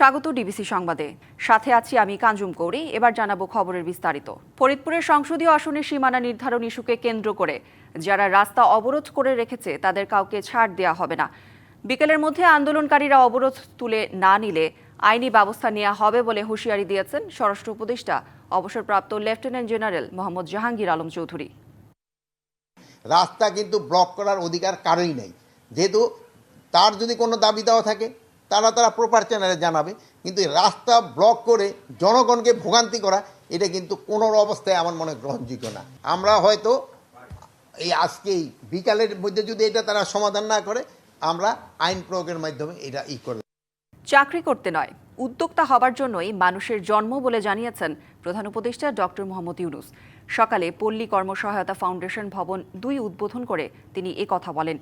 স্বাগত ডিবিসি সংবাদে। সাথে আছি আমি কাঞ্জুম কৌরি। এবার জানাব খবরের বিস্তারিত। ফরিদপুরের সংসদীয় আসনের সীমানা নির্ধারণ ইস্যুকে কেন্দ্র করে। যারা রাস্তা অবরোধ করে রেখেছে, তাদের কাউকে ছাড় দেওয়া হবে না। বিকেলের মধ্যে আন্দোলনকারীরা অবরোধ তুলে না নিলে আইনি ব্যবস্থা নেওয়া হবে বলে হুঁশিয়ারি দিয়েছেন স্বরাষ্ট্র উপদেষ্টা, অবসরপ্রাপ্ত লেফটেন্যান্ট জেনারেল মোহাম্মদ জাহাঙ্গীর আলম চৌধুরী। রাস্তা কিন্তু ব্লক করার অধিকার কারোই নেই। যেহেতু তার যদি কোনো দাবি দেওয়া থাকে তারা তারা প্রপার চ্যানেলে জানাবে। কিন্তু রাস্তা ব্লক করে জনগণকে ভোগান্তি করা, এটা কিন্তু কোনো অবস্থায় আমার মনে গ্রহণযোগ্য না। আমরা হয়তো এই আজকেই বিকালের মধ্যে যদি এটা তারা সমাধান না করে, আমরা আইন প্রয়োগের মাধ্যমে এটা ই করে চাকরি করতে নয়, উদ্যোক্তা হবার জন্যই মানুষের জন্ম বলে জানিয়েছেন প্রধান উপদেষ্টা ডক্টর মোহাম্মদ ইউনুস। সকালে পল্লী কর্মসহায়তা ফাউন্ডেশন ভবন দুই উদ্বোধন করে তিনি এ কথা বলেন।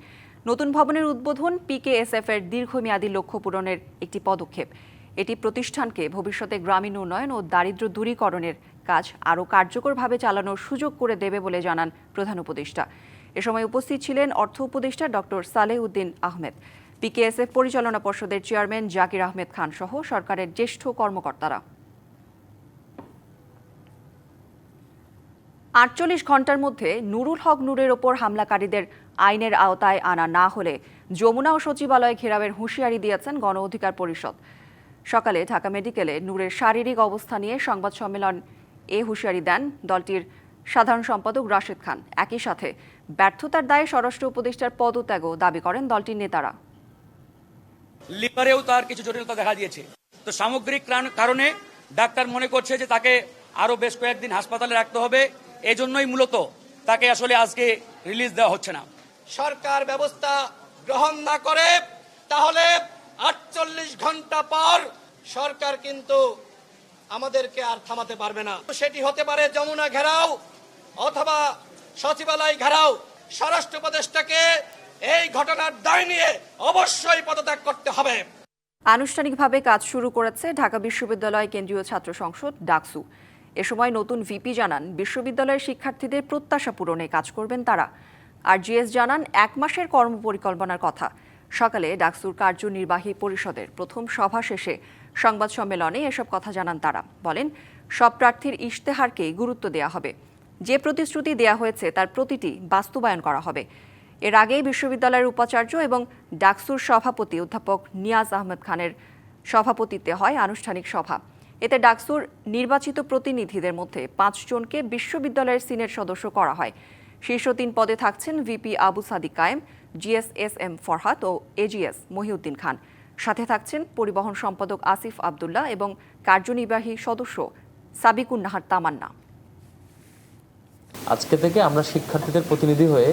নতুন ভবনের উদ্বোধন পিকেএসএফ এর দীর্ঘমেয়াদী লক্ষ্য পূরণের একটি পদক্ষেপ। এটি প্রতিষ্ঠানকে ভবিষ্যতে গ্রামীণ উন্নয়ন ও দারিদ্র্য দূরীকরণের কাজ আরও কার্যকরভাবে চালানোর সুযোগ করে দেবে বলে জানান প্রধান উপদেষ্টা। এ সময় উপস্থিত ছিলেন অর্থ উপদেষ্টা ডক্টর সালেহ উদ্দিন আহমেদ। পিকেএসএফ পরিচালনা পর্ষদের চেয়ারম্যান জাকির আহমেদ খান সহ সরকারের জ্যেষ্ঠ কর্মকর্তারা। আটচল্লিশ ঘণ্টার মধ্যে নুরুল হক নূরের ওপর হামলাকারীদের আইনের আওতায় আনা না হলে যমুনা ও সচিবালয় ঘেরাবের হুঁশিয়ারি দিয়েছেন গণ অধিকার পরিষদ। সকালে ঢাকা মেডিকেলে নূরের শারীরিক অবস্থা নিয়ে সংবাদ সম্মেলন এ হুঁশিয়ারি দেন দলটির সাধারণ সম্পাদক রাশেদ খান। একই সাথে ব্যর্থতার দায়ে স্বরাষ্ট্র উপদেষ্টার পদত্যাগও দাবি করেন দলটির নেতারা। লিভারেও তার কিছু জটিলতা দেখা দিয়েছে। তো সামগ্রিক কারণে ডাক্তার মনে করছে যে তাকে আরও বেশ কয়েকদিন হাসপাতালে রাখতে হবে। এজন্যই মূলত তাকে আসলে আজকে রিলিজ দেওয়া হচ্ছে না। সরকার ব্যবস্থা গ্রহণ না করে, তাহলে আটচল্লিশ ঘণ্টা পর সরকার কিন্তু আমাদেরকে আর থামাতে পারবে না। সেটি হতে পারে যমুনা ঘেরাও অথবা সচিবালয় ঘেরাও। স্বরাষ্ট্র উপদেষ্টাকে এই ঘটনার দায় নিয়ে অবশ্যই পদত্যাগ করতে হবে। আনুষ্ঠানিকভাবে কাজ শুরু করেছে ঢাকা বিশ্ববিদ্যালয় কেন্দ্রীয় ছাত্র সংসদ, ডাকসু। এ সময় নতুন ভিপি জানান, বিশ্ববিদ্যালয়ের শিক্ষার্থীদের প্রত্যাশা পূরণে কাজ করবেন তারা। আর জিএস জানান, এক মাসের কর্মপরিকল্পনার কথা। সকালে ডাকসুর কার্যনির্বাহী পরিষদের প্রথম সভা শেষে সংবাদ সম্মেলনে এসব কথা জানান তারা। বলেন, সব প্রার্থীর ইশতেহারকেই গুরুত্ব দেওয়া হবে। যে প্রতিশ্রুতি দেয়া হয়েছে, তার প্রতিটি বাস্তবায়ন করা হবে। এর আগেই বিশ্ববিদ্যালয়ের উপাচার্য এবং ডাকসুর সভাপতি অধ্যাপক নিয়াজ আহমেদ খানের সভাপতিত্বে হয় আনুষ্ঠানিক সভা। এতে ডাকসুর নির্বাচিত প্রতিনিধিদের মধ্যে পাঁচজনকে বিশ্ববিদ্যালয়ের সিনেট সদস্য করা হয়। শীর্ষ তিন পদে থাকছেন VP Abu Sadik Kayem GS M Farhad ও এজিএস মহিউদ্দিন খান। সাথে থাকছেন পরিবহন সম্পাদক আসিফ আবদুল্লাহ এবং কার্যনির্বাহী সদস্য সাবিকুন নাহার তামান্না। আজকে থেকে আমরা শিক্ষার্থীদের প্রতিনিধি হয়ে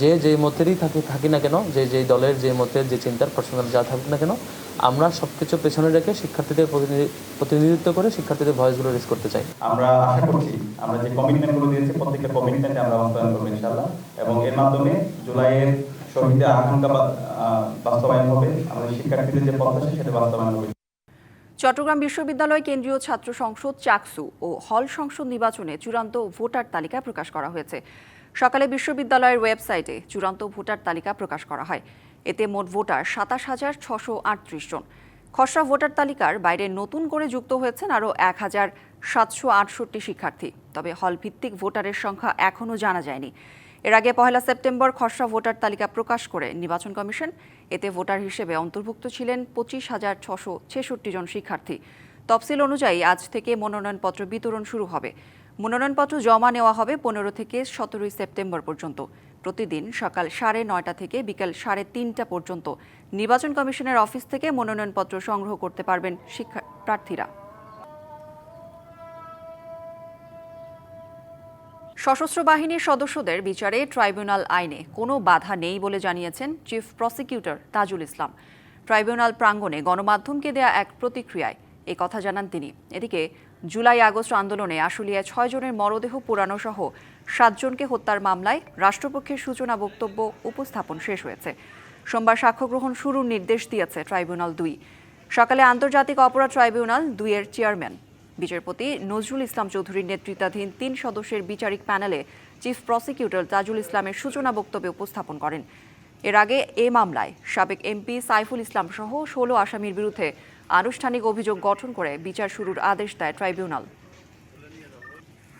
যে যেই মতেরই থাকি থাকি না কেন, যে যেই দলের যে মতের যে চিন্তার পার্সোনাল যা থাকুক না কেন আমরা সব কিছু পেছনে রেখে শিক্ষার্থীদের প্রতিনিধিত্ব করে শিক্ষার্থীদের ভয়েসগুলো রেজ করতে চাই। আমরা আশা করছি আমরা যে কমিটমেন্টগুলো দিয়েছি প্রত্যেকটা কমিটমেন্টে আমরা বাস্তবায়ন করব ইনশাআল্লাহ। এবং এর মাধ্যমে জুলাইয়ের শহীদের আকাঙ্ক্ষা বাস্তবায়ন হবে। আমাদের শিক্ষার্থীদের যে প্রত্যাশা সেটা বাস্তবায়ন হবে। চট্টগ্রাম বিশ্ববিদ্যালয় কেন্দ্রীয় ছাত্র সংসদ চাকসু ও হল সংসদ নির্বাচনে চূড়ান্ত ভোটার তালিকা প্রকাশ করা হয়েছে। সকালে বিশ্ববিদ্যালয়ের ওয়েবসাইটে চূড়ান্ত ভোটার তালিকা প্রকাশ করা হয়। এতে মোট ভোটার সাতাশ হাজার ছশো আটত্রিশ জন। খসড়া ভোটার তালিকার বাইরে নতুন করে যুক্ত হয়েছেন আরও এক হাজার সাতশো আটষট্টি শিক্ষার্থী। তবে হল ভিত্তিক ভোটারের সংখ্যা এখনও জানা যায়নি। এর আগে পহেলা সেপ্টেম্বর খসড়া ভোটার তালিকা প্রকাশ করে নির্বাচন কমিশন এতে ভোটার হিসেবে অন্তর্ভুক্ত ছিলেন পঁচিশ হাজার ছশো ছেষট্টি জন শিক্ষার্থী। তফসিল অনুযায়ী আজ থেকে মনোনয়নপত্র বিতরণ শুরু হবে। মনোনয়নপত্র জমা নেওয়া হবে পনেরো থেকে সতেরোই সেপ্টেম্বর পর্যন্ত। প্রতিদিন সকাল সাড়ে নয়টা থেকে বিকাল সাড়ে তিনটা পর্যন্ত। নির্বাচন কমিশনের অফিস থেকে মনোনয়নপত্র সংগ্রহ করতে পারবেন শিক্ষা প্রার্থীরা। সশস্ত্র বাহিনীর সদস্যদের বিচারে ট্রাইব্যুনাল আইনে কোনো বাধা নেই বলে জানিয়েছেন chief prosecutor Tajul Islam. Tribunal প্রাঙ্গণে গণমাধ্যমকে দেয়া এক প্রতিক্রিয়ায়। এ কথা জানান তিনি। এদিকে জুলাই আগস্ট আন্দোলনে আশুলিয়ায় ছয় জনের মরদেহ পোড়ানো সহ সাতজনকে হত্যার মামলায় রাষ্ট্রপক্ষের সূচনা বক্তব্য উপস্থাপন শেষ হয়েছে। সোমবার সাক্ষ্য গ্রহণ শুরুর নির্দেশ দিয়েছে ট্রাইব্যুনাল দুই। সকালে আন্তর্জাতিক অপরাধ ট্রাইব্যুনাল দুইয়ের চেয়ারম্যান। বিচারপতি নজরুল ইসলাম চৌধুরীর নেতৃত্বাধীন তিন সদস্যের বিচারিক প্যানেলে চিফ প্রসিকিউটর তাজুল ইসলামের সূচনা বক্তব্যে উপস্থাপন করেন। এর আগে এ মামলায় সাবেক এমপি সাইফুল ইসলাম সহ ষোলো আসামির বিরুদ্ধে আনুষ্ঠানিক অভিযোগ গঠন করে বিচার শুরুর আদেশ দেয় ট্রাইব্যুনাল।